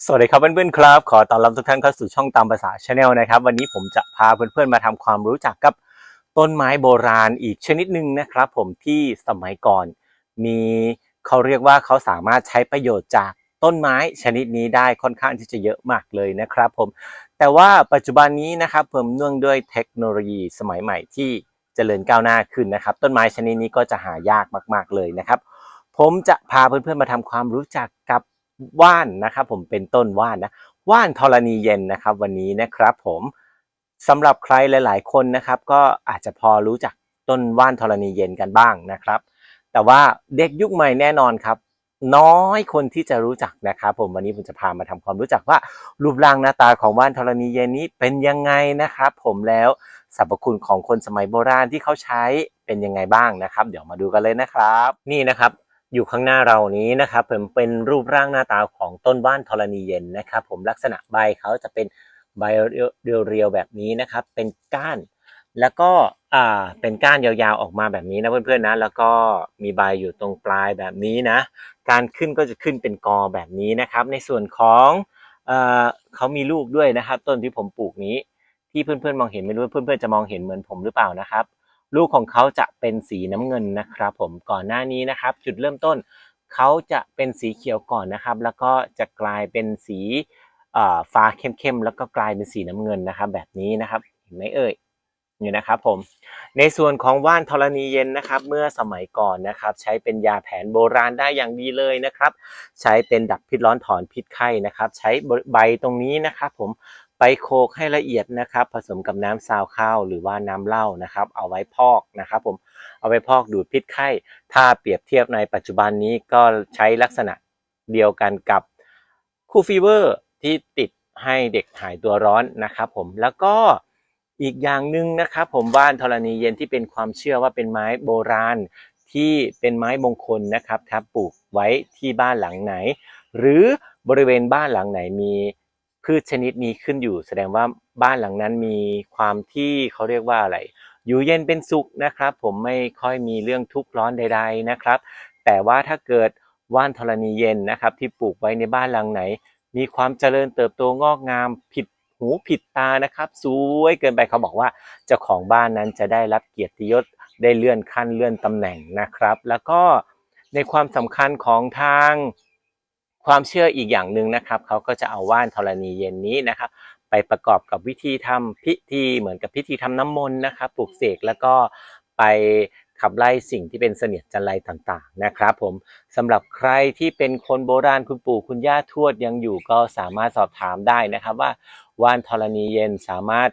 สวัสดีครับเพื่อนๆครับ ขอต้อนรับทุกท่านเข้าสู่ช่องตามภาษาชาแนลนะครับ วันนี้ผมจะพาเพื่อนๆมาทำความรู้จักกับต้นไม้โบราณอีกชนิดหนึ่งนะครับ ผมที่สมัยก่อน มีเขาเรียกว่าเขาสามารถใช้ประโยชน์จากต้นไม้ชนิดนี้ได้ค่อนข้างที่จะเยอะมากเลยนะครับ ผม แต่ว่าปัจจุบันนี้นะครับเพิ่มเนื่องด้วยเทคโนโลยีสมัยใหม่ที่เจริญก้าวหน้าขึ้นนะครับ ต้นไม้ชนิดนี้ก็จะหายากมาก ๆเลยนะครับ ผมจะพาเพื่อนๆมาทำความรู้จักกับ ว่านนะครับผมเป็นต้นว่านนะว่านธรณีเย็นนะครับวันนี้นะครับผมสำหรับใครหลาย ๆ คนนะครับ ก็อาจจะพอรู้จักต้นว่านธรณีเย็นกันบ้างนะครับ แต่ว่าเด็กยุคใหม่แน่นอนครับ น้อยคนที่จะรู้จักนะครับผมวันนี้ผมจะพามาทำความรู้จักว่า รูปร่างหน้าตาของว่านธรณีเย็นนี้เป็นยังไงนะครับ ผมแล้วสรรพคุณของคนสมัยโบราณที่เขาใช้เป็นยังไงบ้างนะครับ เดี๋ยวมาดูกันเลยนะครับ นี่นะครับ อยู่ข้างหน้าเรานี้นะครับผมเป็นรูปร่างหน้าตาของต้นว่านธรณีเย็นนะครับผมลักษณะใบเขาจะเป็นใบเรียวๆแบบนี้นะครับเป็นก้านแล้วก็อ่าเป็นก้านยาวๆออกมาแบบนี้นะเพื่อนๆนะ แล้วก็มีใบอยู่ตรงปลายแบบนี้นะ การขึ้นก็จะขึ้นเป็นกอแบบนี้นะครับ ในส่วนของเอ่อเขามีลูกด้วยนะครับ ต้นที่ผมปลูกนี้ ที่เพื่อนๆมองเห็นไม่รู้ว่าเพื่อนๆจะมองเห็นเหมือนผมหรือเปล่านะครับ ลูกของเขาจะเป็นสีน้ำเงินนะครับผมก่อนหน้านี้นะครับ จุดเริ่มต้นเขาจะเป็นสีเขียวก่อนนะครับ แล้วก็จะกลายเป็นสีฟ้าเข้มๆแล้วก็กลายเป็นสีน้ำเงินนะครับ แบบนี้นะครับเห็นไหมเอ่ยนี่นะครับผมในส่วนของว่านธรณีเย็นนะครับ เมื่อสมัยก่อนนะครับ ใช้เป็นยาแผนโบราณได้อย่างดีเลยนะครับ ใช้เป็นดับพิษร้อนถอนพิษไข้นะครับ ใช้ใบตรงนี้นะครับ ผม ไปโขลกให้ละเอียดนะครับ ผสมกับน้ำซาวข้าวหรือว่าน้ำเหล้านะครับ เอาไว้พอกนะครับ ผมเอาไว้พอกดูดพิษไข้ ถ้าเปรียบเทียบในปัจจุบันนี้ก็ใช้ลักษณะเดียวกันกับคูฟีเวอร์ที่ติดให้เด็กหายตัวร้อนนะครับ ผมแล้วก็อีกอย่างหนึ่งนะครับ ผมว่านธรณีเย็นที่เป็นความเชื่อว่าเป็นไม้โบราณที่เป็นไม้มงคลนะครับถ้าปลูกไว้ที่บ้านหลังไหน หรือบริเวณบ้านหลังไหนมี พืชชนิดนี้ขึ้นอยู่ แสดงว่าบ้านหลังนั้นมีความที่เขาเรียกว่าอะไร อยู่เย็นเป็นสุขนะครับ ผมไม่ค่อยมีเรื่องทุกข์ร้อนใด ๆนะครับ แต่ว่าถ้าเกิดว่านธรณีเย็นนะครับที่ปลูกไว้ในบ้านหลังไหน มีความเจริญเติบโตงอกงามผิดหูผิดตานะครับสวยเกินไปเขาบอกว่าเจ้าของบ้านนั้นจะได้รับเกียรติยศได้เลื่อนขั้นเลื่อนตำแหน่งนะครับ แล้วก็ในความสำคัญของทาง ความเชื่ออีกอย่างหนึ่งนะครับเขาก็จะเอาว่านธรณีเย็นนี้นะครับ ไปประกอบกับวิธีทำพิธีเหมือนกับพิธีทำน้ำมนต์นะครับปลูกเสกแล้วก็ไปขับไล่สิ่งที่เป็นเสนียดจันไรต่างๆนะครับ ผมสำหรับใครที่เป็นคนโบราณคุณปู่คุณย่าทวดยังอยู่ก็สามารถสอบถามได้นะครับ ว่าว่านธรณีเย็นสามารถ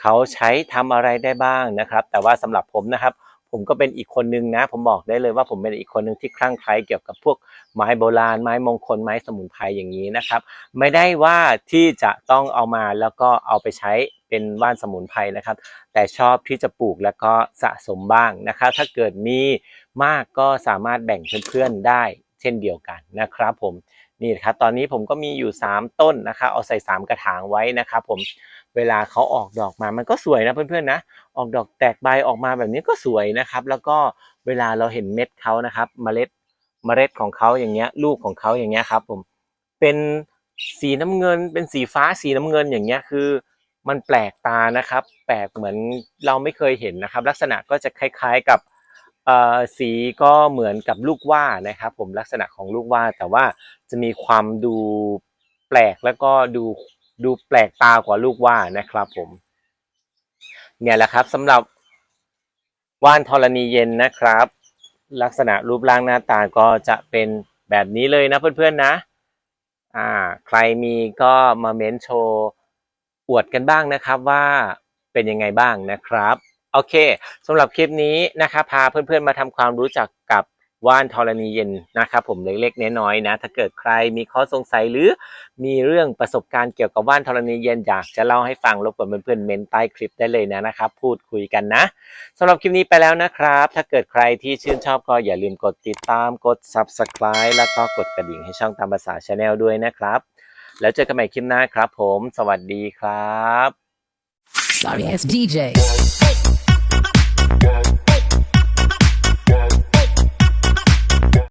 เขาใช้ทำอะไรได้บ้างนะครับ แต่ว่าสำหรับผมนะครับ ผมก็เป็นอีกคนนึงนะ ผมบอกได้เลยว่าผมเป็นอีกคนนึงที่คลั่งไคล้เกี่ยวกับพวกไม้โบราณ ไม้มงคลไม้สมุนไพรอย่างนี้นะครับ ไม่ได้ว่าที่จะต้องเอามาแล้วก็เอาไปใช้เป็นว่านสมุนไพรนะครับ แต่ชอบที่จะปลูกแล้วก็สะสมบ้างนะครับ ถ้าเกิดมีมากก็สามารถแบ่งเพื่อนๆได้ เช่นเดียวกันนะครับผม นี่ครับตอนนี้ผมก็มีอยู่ 3 ต้นนะครับเอาใส่ 3 กระถางไว้นะครับผมเวลาเขาออกดอกมามันก็สวยนะเพื่อนๆนะ ออกดอกแตกใบออกมาแบบนี้ก็สวยนะครับ แล้วก็เวลาเราเห็นเม็ดเขานะครับเมล็ดเมล็ดของเขาอย่างเงี้ยลูกของเขาอย่างเงี้ยครับผมเป็นสีน้ำเงิน เป็นสีฟ้าสีน้ำเงินอย่างเงี้ยคือ มันแปลกตานะครับ แปลกเหมือนเราไม่เคยเห็นนะครับ ลักษณะก็จะคล้าย ๆกับ สีก็เหมือนกับลูกว่านะครับ ผมลักษณะของลูกว่าแต่ว่าจะมีความดูแปลกแล้วก็ดูดูแปลกตากว่าลูกว่านะครับผม เนี่ยแหละครับสำหรับว่านธรณีเย็นนะครับ ลักษณะรูปร่างหน้าตาก็จะเป็นแบบนี้เลยนะเพื่อนๆนะ อ่า ใครมีก็มาเม้นโชว์อวดกันบ้างนะครับว่าเป็นยังไงบ้างนะครับ โอเคสำหรับคลิปนี้นะครับพาเพื่อนๆมาทำความรู้จักกับว่านธรณีเย็นนะครับผมเล็กๆน้อยๆนะถ้าเกิดใครมีข้อสงสัยหรือมีเรื่องประสบการณ์เกี่ยวกับว่านธรณีเย็นอยากจะเล่าให้ฟังรบกวนเพื่อนๆเมนใต้คลิปได้เลยนะนะครับพูดคุยกันนะสำหรับคลิปนี้ไปแล้วนะครับ ถ้าเกิดใครที่ชื่นชอบก็อย่าลืมกดติดตามกด subscribe แล้วก็กดกระดิ่งให้ช่องตามภาษาชาแนลด้วยนะครับ แล้วเจอกันใหม่คลิปหน้าครับ ผม สวัสดีครับ Sorry ass DJ.